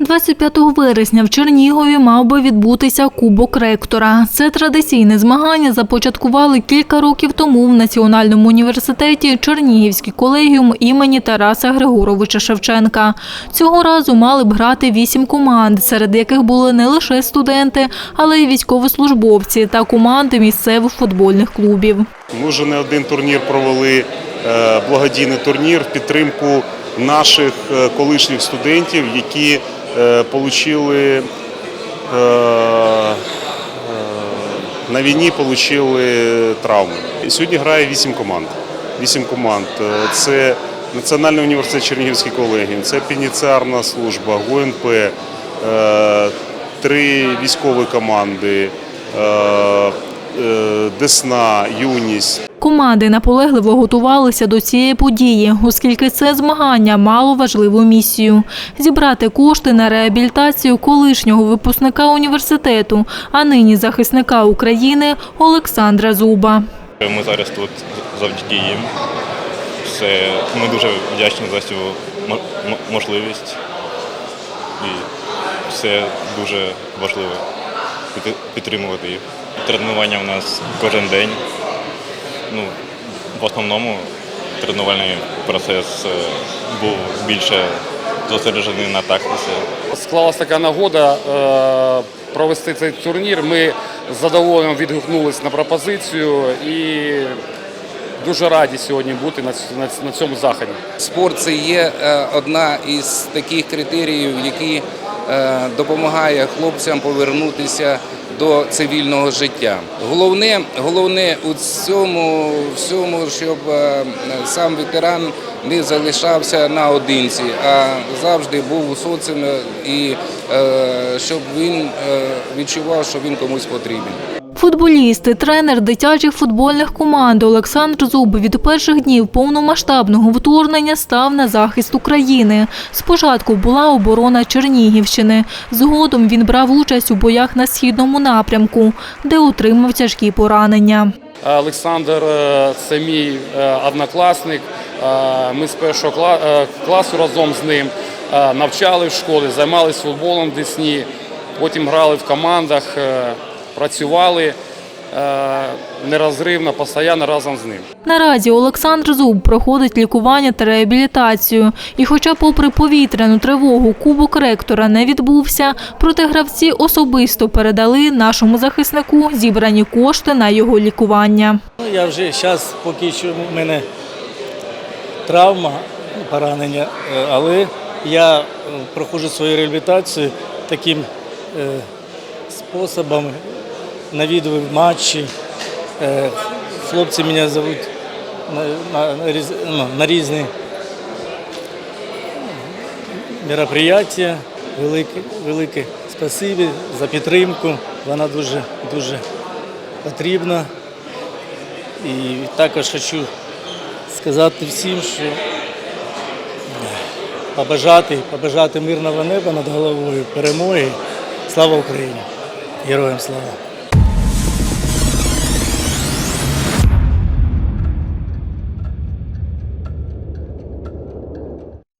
25 вересня в Чернігові мав би відбутися Кубок ректора. Це традиційне змагання започаткували кілька років тому в Національному університеті Чернігівський колегіум імені Тараса Григоровича Шевченка. Цього разу мали б грати вісім команд, серед яких були не лише студенти, але й військовослужбовці та команди місцевих футбольних клубів. Ми вже не один турнір провели, е, благодійний турнір в підтримку наших е, колишніх студентів, які отримали на війні отримали травми. Сьогодні грає вісім команд. Вісім команд. Е, Це Національний університет Чернігівський колегіум, це пеніціарна служба, ГУНП, е, три військові команди. е, е, Десна, Юність. Команди наполегливо готувалися до цієї події, оскільки це змагання мало важливу місію зібрати кошти на реабілітацію колишнього випускника університету, а нині захисника України Олександра Зуба. Ми зараз тут завдяки їм. Це, ми дуже вдячні за цю мо- мо- можливість. І це дуже важливо підтримувати їх. Тренування у нас кожен день. Ну, в основному тренувальний процес е, був більше зосереджений на тактиці. Склалася така нагода е, провести цей турнір. Ми з задоволенням відгукнулися на пропозицію і дуже раді сьогодні бути на, на на цьому заході. Спорт це є е, одна із таких критеріїв, які е, допомагає хлопцям повернутися до цивільного життя. Головне, головне у цьому всьому, щоб е, сам ветеран не залишався наодинці, а завжди був у соціумі і е, щоб він е, відчував, що він комусь потрібен. Футболісти, тренер дитячих футбольних команд Олександр Зуб від перших днів повномасштабного вторгнення став на захист України. Спочатку була оборона Чернігівщини. Згодом він брав участь у боях на східному напрямку, де отримав тяжкі поранення. Олександр е, це мій е, однокласник. Е, Ми з першого класу разом з ним навчали в школі, займалися футболом в Десні, потім грали в командах, працювали е, нерозривно, постійно разом з ним. Наразі Олександр Зуб проходить лікування та реабілітацію. І хоча попри повітряну тривогу кубок ректора не відбувся, проте гравці особисто передали нашому захиснику зібрані кошти на його лікування. Ну, я вже зараз поки що в мене травма, поранення, е, але я е, проходжу свою реабілітацію таким способом, навідую матчі. Е, Хлопці мене зовуть на, на, ну, на різні мероприятия. Велике, велике спасибі за підтримку. Вона дуже, дуже потрібна. І також хочу сказати всім, що е, побажати, побажати мирного неба над головою, перемоги. Слава Україні! Героям слава!